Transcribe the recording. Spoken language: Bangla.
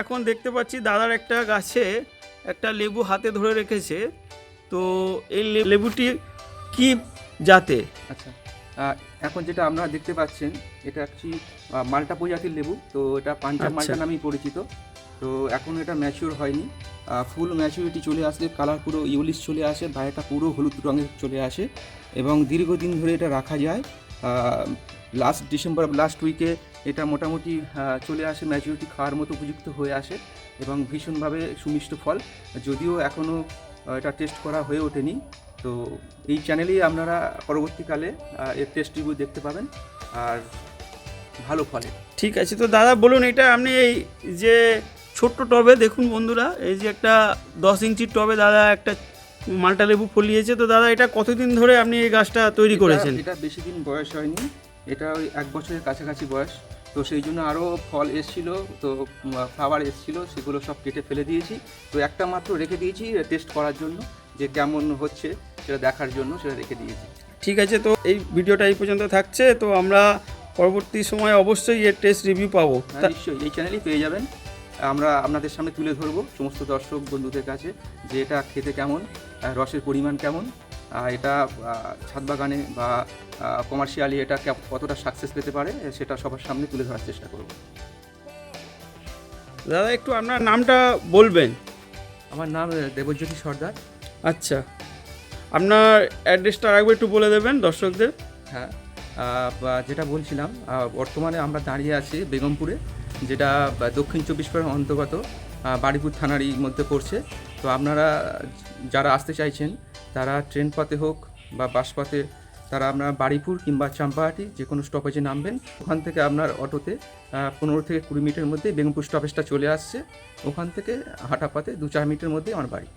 এখন দেখতে পাচ্ছি দাদার একটা গাছে একটা লেবু হাতে ধরে রেখেছে। তো এই লেবুটি কি জাতে? আচ্ছা এখন যেটা আপনারা দেখতে পাচ্ছেন এটা অ্যাকচুয়ালি মাল্টা প্রজাতির লেবু তো এটা পাঞ্জাব আচ্ছা। মাল্টা নামেই পরিচিত। তো এখন এটা ম্যাচিওর হয়নি। ফুল ম্যাচুরিটি চলে আসলে কালার পুরো ইউলিশ চলে আসে বাইরেটা পুরো হলুদ রঙের চলে আসে। এবং দীর্ঘদিন ধরে এটা রাখা যায়। লাস্ট ডিসেম্বর লাস্ট উইকে এটা মোটামুটি চলে আসে ম্যাচুরিটি খাওয়ার মতো উপযুক্ত হয়ে আসে এবং ভীষণভাবে সুমিষ্ট ফল। যদিও এখনও এটা টেস্ট করা হয়ে ওঠেনি। তো এই চ্যানেলেই আপনারা পরবর্তীকালে এর টেস্ট রিভিউ দেখতে পাবেন। আর ভালো ফলে। ঠিক আছে তো দাদা বলুন এটা আপনি এই যে ছোট্ট টবে দেখুন বন্ধুরা এই যে একটা দশ ইঞ্চির টবে দাদা একটা মালটা লেবু ফলিয়েছে। তো দাদা এটা কতদিন ধরে আপনি এই গাছটা তৈরি করেছেন? এটা বেশি দিন বয়স হয়নি। এটা ওই এক বছরের কাছাকাছি বয়স। তো সেই জন্য আরও ফল এসছিল তো ফ্লাওয়ার এসছিল সেগুলো সব কেটে ফেলে দিয়েছি। তো একটা মাত্র রেখে দিয়েছি টেস্ট করার জন্য যে কেমন হচ্ছে সেটা দেখার জন্য সেটা রেখে দিয়েছি। ঠিক আছে তো এই ভিডিওটা এই পর্যন্ত থাকছে। তো আমরা পরবর্তী সময় অবশ্যই এর টেস্ট রিভিউ পাবো। হ্যাঁ, নিশ্চয়ই এই চ্যানেলেই পেয়ে যাবেন। আমরা আপনাদের সামনে তুলে ধরবো সমস্ত দর্শক বন্ধুদের কাছে যে এটা খেতে কেমন রসের পরিমাণ কেমন এটা ছাদ বাগানে বা কমার্শিয়ালি এটা কতটা সাকসেস পেতে পারে সেটা সবার সামনে তুলে ধরার চেষ্টা করব। দাদা একটু আপনার নামটা বলবেন। আমার নাম দেবজ্যোতি সর্দার। আচ্ছা। আপনার অ্যাড্রেসটা আরেকবার একটু বলে দেবেন দর্শকদের। হ্যাঁ যেটা বলছিলাম বর্তমানে আমরা দাঁড়িয়ে আছি বেগমপুরে যেটা দক্ষিণ চব্বিশ পরগনার অন্তর্গত বাড়িপুর থানারই মধ্যে পড়ছে। তো আপনারা যারা আসতে চাইছেন তারা ট্রেন পথে হোক বা বাস পথে, তারা আপনার বাড়িপুর কিংবা চাম্পাহাটি যে কোনো স্টপেজে নামবেন। ওখান থেকে আপনার অটোতে পনেরো থেকে কুড়ি মিনিটের মধ্যে বেগমপুর স্টপেজটা চলে আসছে। ওখান থেকে হাঁটা পথে দু চার মিনিটের মধ্যে আমার বাড়ি।